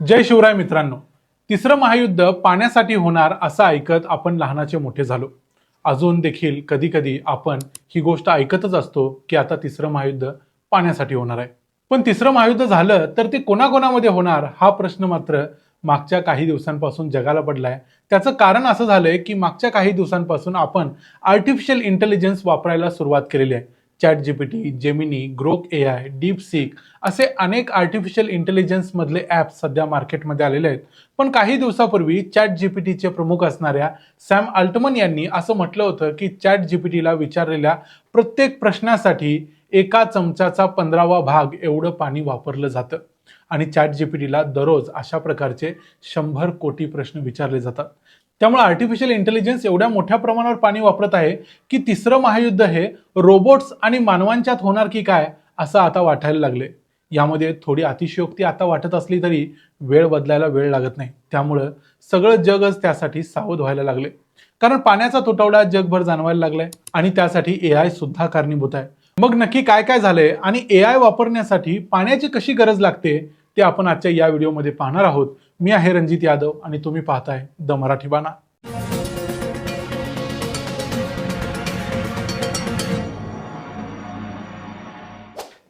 जय शिवराय मित्रांनो. तिसरं महायुद्ध पाण्यासाठी होणार असं ऐकत आपण लहानाचे मोठे झालो. अजून देखील कधी कधी आपण ही गोष्ट ऐकतच असतो की आता तिसरं महायुद्ध पाण्यासाठी होणार आहे. पण तिसरं महायुद्ध झालं तर ते कोणाकोणामध्ये होणार हा प्रश्न मात्र मागच्या काही दिवसांपासून जगाला पडलाय. त्याचं कारण असं झालंय की मागच्या काही दिवसांपासून आपण आर्टिफिशियल इंटेलिजन्स वापरायला सुरुवात केलेली आहे. Chat GPT Gemini Grok A I DeepSeek असे अनेक आर्टिफिशियल इंटेलिजन्स मधले सध्या मार्केटमध्ये आलेले आहेत. पण काही दिवसापूर्वी चॅट जीपीटीचे प्रमुख असणाऱ्या सॅम अल्टमन यांनी असं म्हटलं होतं की चॅट जीपीटीला विचारलेल्या प्रत्येक प्रश्नासाठी एका चमचाचा पंधरावा भाग एवढं पाणी वापरलं जातं. आणि चॅट जीपीटीला दररोज अशा प्रकारचे शंभर कोटी प्रश्न विचारले जातात. त्यामुळे आर्टिफिशियल इंटेलिजन्स एवढ्या मोठ्या प्रमाणावर पाणी वापरत आहे की तिसरं महायुद्ध हे रोबोट्स आणि मानवांच्यात होणार की काय असं आता वाटायला लागले. यामध्ये थोडी अतिशयोक्ती आता वाटत असली तरी वेळ बदलायला वेळ लागत नाही. त्यामुळं सगळं जगच त्यासाठी सावध व्हायला लागले. कारण पाण्याचा तुटवडा जगभर जाणवायला लागलाय आणि त्यासाठी ए आय सुद्धा कारणीभूत आहे. मग नक्की काय काय झालंय आणि ए आय वापरण्यासाठी पाण्याची कशी गरज लागते ते आपण आजच्या या व्हिडिओमध्ये पाहणार आहोत. मी आहे रणजित यादव आणि तुम्ही पाहताय द मराठी बाणा.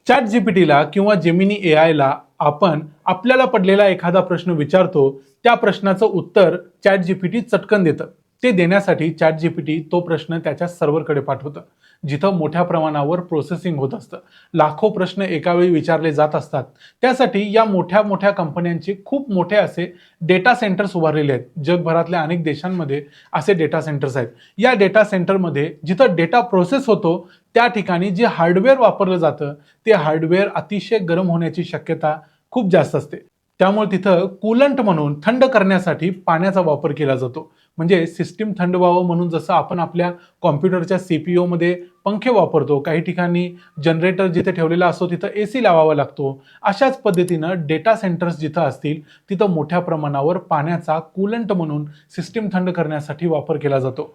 चॅट जीपीटीला किंवा जेमिनी ए आयला आपण आपल्याला पडलेला एखादा प्रश्न विचारतो त्या प्रश्नाचं उत्तर चॅट जीपीटी चटकन देतं. ते देण्यासाठी चॅट जीपीटी तो प्रश्न त्याच्या सर्व्हरकडे पाठवतं. जिथं मोठ्या प्रमाणावर प्रोसेसिंग होत असतं. लाखो प्रश्न एकावेळी विचारले जात असतात. त्यासाठी या मोठ्या मोठ्या कंपन्यांचे खूप मोठे असे डेटा सेंटर्स उभारलेले आहेत. जगभरातल्या अनेक देशांमध्ये असे डेटा सेंटर्स आहेत. या डेटा सेंटरमध्ये जिथं डेटा प्रोसेस होतो त्या ठिकाणी जे हार्डवेअर वापरलं जातं ते हार्डवेअर अतिशय गरम होण्याची शक्यता खूप जास्त असते. त्यामुळे तिथं कूलंट म्हणून थंड करण्यासाठी पाण्याचा वापर केला जातो. म्हणजे सिस्टीम थंड व्हावं म्हणून जसं आपण आपल्या कॉम्प्युटरच्या सी पी ओमध्ये पंखे वापरतो काही ठिकाणी जनरेटर जिथे ठेवलेला असतो तिथं ए सी लावावा लागतो. अशाच पद्धतीनं डेटा सेंटर्स जिथं असतील तिथं मोठ्या प्रमाणावर पाण्याचा कूलंट म्हणून सिस्टीम थंड करण्यासाठी वापर केला जातो.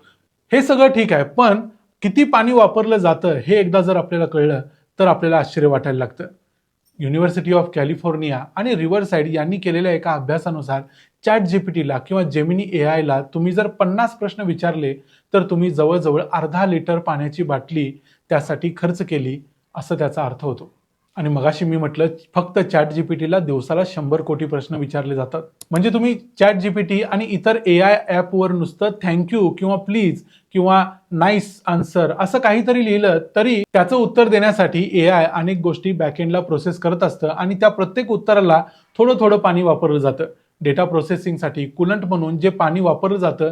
हे सगळं ठीक आहे पण किती पाणी वापरलं जातं हे एकदा जर आपल्याला कळलं तर आपल्याला आश्चर्य वाटायला लागतं. युनिव्हर्सिटी ऑफ कॅलिफोर्निया आणि रिव्हरसाईड यांनी केलेल्या एका अभ्यासानुसार चॅट जीपीटीला किंवा जेमिनी ए आयला तुम्ही जर पन्नास प्रश्न विचारले तर तुम्ही जवळजवळ अर्धा लिटर पाण्याची बाटली त्यासाठी खर्च केली असं त्याचा अर्थ होतो. आणि मगाशी मी म्हटलं फक्त चॅट जीपीटीला दिवसाला शंभर कोटी प्रश्न विचारले जातात. म्हणजे तुम्ही चॅट जीपीटी आणि इतर ए आय ॲपवर नुसतं थँक्यू किंवा प्लीज किंवा नाईस आन्सर असं काहीतरी लिहिलं तरी त्याचं उत्तर देण्यासाठी ए आय अनेक गोष्टी बॅकएंडला प्रोसेस करत असतं आणि त्या प्रत्येक उत्तराला थोडं थोडं पाणी वापरलं जातं. डेटा प्रोसेसिंगसाठी कुलंट म्हणून जे पाणी वापरलं जातं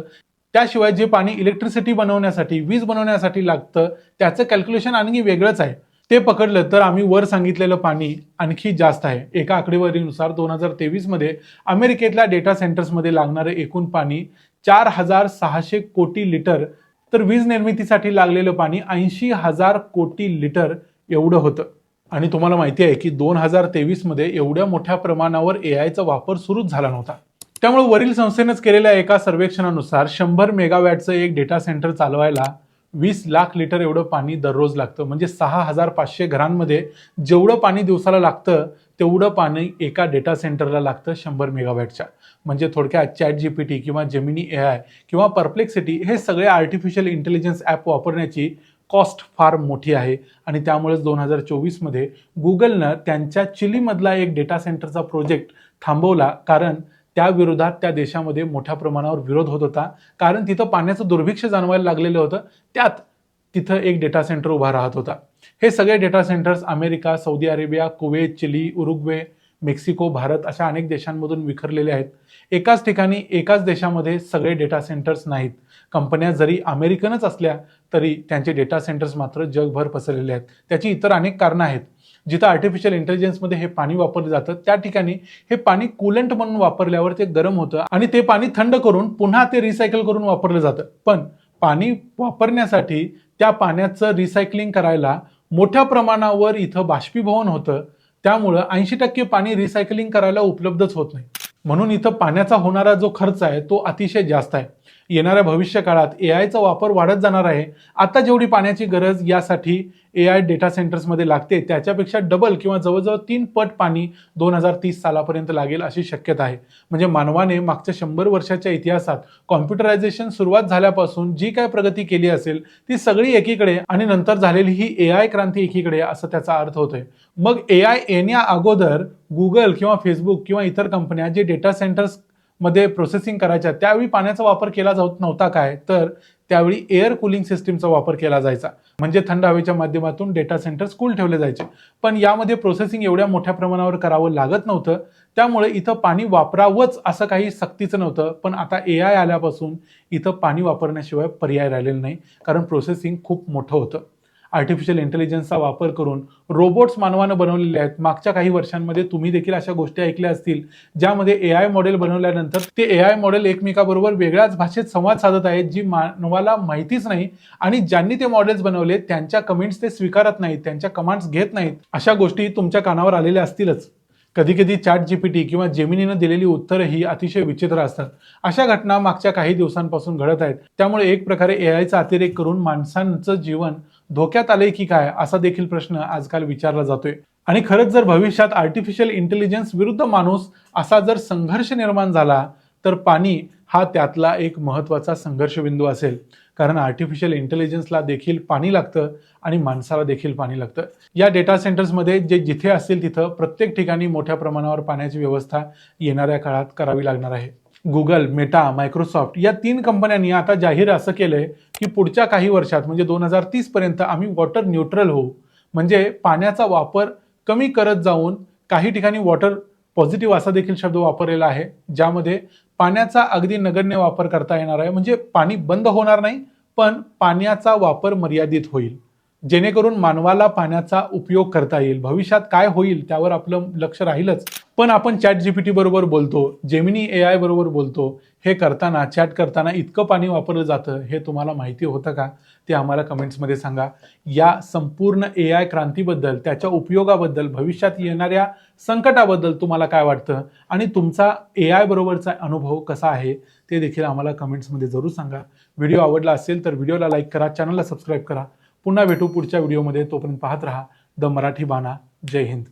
त्याशिवाय जे पाणी इलेक्ट्रिसिटी बनवण्यासाठी वीज बनवण्यासाठी लागतं त्याचं कॅल्क्युलेशन आणखी वेगळंच आहे. ते पकडलं तर आम्ही वर सांगितलेलं पाणी आणखी जास्त आहे. एका आकडेवारीनुसार दोन हजार तेवीसमध्ये अमेरिकेतल्या डेटा सेंटर्समध्ये लागणारं एकूण पाणी चार हजार सहाशे कोटी लिटर तर वीज निर्मितीसाठी लागलेलं पाणी ऐंशी हजार कोटी लिटर एवढं होतं. आणि तुम्हाला माहिती आहे की दोन हजार तेवीसमध्ये एवढ्या मोठ्या प्रमाणावर ए आयचा वापर सुरूच झाला नव्हता. त्यामुळे वरील संस्थेनंच केलेल्या एका सर्वेक्षणानुसार शंभर मेगावॅटचं एक डेटा सेंटर चालवायला वीस लाख लिटर एवढं पाणी दररोज लागतं. म्हणजे सहा हजार पाचशे घरांमध्ये जेवढं पाणी दिवसाला लागतं तेवढं पाणी एका डेटा सेंटरला लागतं शंभर मेगावॅटच्या म्हणजे थोडक्यात चॅट जी पी टी किंवा जेमिनी ए आय किंवा परप्लेक्सिटी हे सगळे आर्टिफिशियल इंटेलिजन्स ॲप वापरण्याची कॉस्ट फार मोठी आहे. आणि त्यामुळेच दोन हजार चोवीसमध्ये गुगलनं त्यांच्या चिलीमधला एक डेटा सेंटरचा प्रोजेक्ट थांबवला. कारण त्या विरोधात त्या देशामध्ये मोठ्या प्रमाणावर विरोध होत होता. कारण तिथं पाण्याचं दुर्भिक्ष जाणवायला लागलेलं होतं. त्यात तिथं एक डेटा सेंटर उभा राहत होता. हे सगळे data centres America Saudi Arabia Kuwait Chile Uruguay Mexico Bharat अशा अनेक देशांमधून विखरलेले आहेत. एकाच ठिकाणी एकाच देशामध्ये सगळे डेटा सेंटर्स नाहीत. कंपन्या जरी अमेरिकनच असल्या तरी त्यांचे डेटा सेंटर्स मात्र जगभर पसरलेले आहेत. त्याची इतर अनेक कारणं आहेत. जिथं आर्टिफिशियल इंटेलिजन्समध्ये हे पाणी वापरलं जातं त्या ठिकाणी हे पाणी कुलंट म्हणून वापरल्यावर ते गरम होतं आणि ते पाणी थंड करून पुन्हा ते रिसायकल करून वापरलं जातं. पण पाणी वापरण्यासाठी त्या पाण्याचं रिसायकलिंग करायला मोठ्या प्रमाणावर इथं बाष्पीभवन होतं. त्यामुळं ऐंशी टक्के पाणी रिसायकलिंग करायला उपलब्धच होत नाही. म्हणून इथं पाण्याचा होणारा जो खर्च आहे तो अतिशय जास्त आहे. येणाऱ्या भविष्य काळात ए आयचा वापर वाढत जाणार आहे. आता जेवढी पाण्याची गरज यासाठी ए आय डेटा सेंटर्समध्ये लागते त्याच्यापेक्षा डबल किंवा जवळजवळ तीन पट पाणी दोन हजार तीस सालापर्यंत लागेल अशी शक्यता आहे. म्हणजे मानवाने मागच्या शंभर वर्षाच्या इतिहासात कॉम्प्युटरायझेशन सुरुवात झाल्यापासून जी काय प्रगती केली असेल ती सगळी एकीकडे आणि नंतर झालेली ही ए आय क्रांती एकीकडे असं त्याचा अर्थ होतोय. मग ए आय येण्या अगोदर गुगल किंवा फेसबुक किंवा इतर कंपन्या जे डेटा सेंटर्स मध्ये प्रोसेसिंग करायच्या त्यावेळी पाण्याचा वापर केला जात नव्हता काय? तर त्यावेळी एअर कुलिंग सिस्टीमचा वापर केला जायचा. म्हणजे थंड हवेच्या माध्यमातून डेटा सेंटर्स कूल ठेवले जायचे. पण यामध्ये प्रोसेसिंग एवढ्या मोठ्या प्रमाणावर करावं लागत नव्हतं. त्यामुळे इथं पाणी वापरावंच असं काही सक्तीचं नव्हतं. पण आता ए आय आल्यापासून इथं पाणी वापरण्याशिवाय पर्याय राहिलेला नाही. कारण प्रोसेसिंग खूप मोठं होतं. आर्टिफिशियल इंटेलिजन्सचा वापर करून रोबोट्स मानवानं बनवलेले आहेत. मागच्या काही वर्षांमध्ये तुम्ही देखील अशा गोष्टी ऐकल्या असतील ज्यामध्ये ए आय मॉडेल बनवल्यानंतर ते ए आय मॉडेल एकमेकाबरोबर वेगळ्याच भाषेत संवाद साधत आहेत जी मानवाला माहितीच नाही आणि ज्यांनी ते मॉडेल्स बनवले त्यांच्या कमेंट्स ते स्वीकारत नाहीत त्यांच्या कमांड्स घेत नाहीत. अशा गोष्टी तुमच्या कानावर आलेल्या असतीलच. कधी कधी चॅट जीपीटी किंवा जेमिनीनं दिलेली उत्तरं ही अतिशय विचित्र असतात. अशा घटना मागच्या काही दिवसांपासून घडत आहेत. त्यामुळे एक प्रकारे ए आयचा अतिरेक करून माणसांचं जीवन धोक्यात आलंय की काय असा देखील प्रश्न आजकाल विचारला जातोय. आणि खरंच जर भविष्यात आर्टिफिशियल इंटेलिजन्स विरुद्ध माणूस असा जर संघर्ष निर्माण झाला तर पाणी हा त्यातला एक महत्त्वाचा संघर्षबिंदू असेल. कारण आर्टिफिशियल इंटेलिजन्सला देखील पाणी लागतं आणि माणसाला देखील पाणी लागतं. या डेटा सेंटर्समध्ये जे जिथे असतील तिथं प्रत्येक ठिकाणी मोठ्या प्रमाणावर पाण्याची व्यवस्था येणाऱ्या काळात करावी लागणार आहे. गुगल मेटा मायक्रोसॉफ्ट या तीन कंपन्यांनी आता जाहीर असं केलं आहे की पुढच्या काही वर्षात म्हणजे दोन हजार तीसपर्यंत आम्ही वॉटर न्यूट्रल होऊ. म्हणजे पाण्याचा वापर कमी करत जाऊन काही ठिकाणी वॉटर पॉझिटिव्ह असा देखील शब्द वापरलेला आहे ज्यामध्ये पाण्याचा अगदी नगण्य वापर करता येणार आहे. म्हणजे पाणी बंद होणार नाही पण पाण्याचा वापर मर्यादित होईल. जेणेकरून मानवाला पाण्याचा उपयोग करता येईल. भविष्यात काय होईल त्यावर आपलं लक्ष राहीलच. पण आपण चॅट जीपीटी बरोबर बोलतो जेमिनी ए आय बरोबर बोलतो हे करताना चॅट करताना इतकं पाणी वापरलं जातं हे तुम्हाला माहिती होतं का? ते आम्हाला कमेंट्समध्ये सांगा. या संपूर्ण ए आय क्रांतीबद्दल त्याच्या उपयोगाबद्दल भविष्यात येणाऱ्या संकटाबद्दल तुम्हाला काय वाटतं? आणि तुमचा ए आय बरोबरचा अनुभव कसा आहे? ते देखील आम्हाला कमेंट्समध्ये जरूर सांगा. व्हिडिओ आवडला असेल तर व्हिडिओला लाईक करा चॅनलला सबस्क्राईब करा. पुन्हा भेटू पुढच्या व्हिडिओमध्ये तोपर्यंत पाहत राहा. द मराठी बाणा. जय हिंद.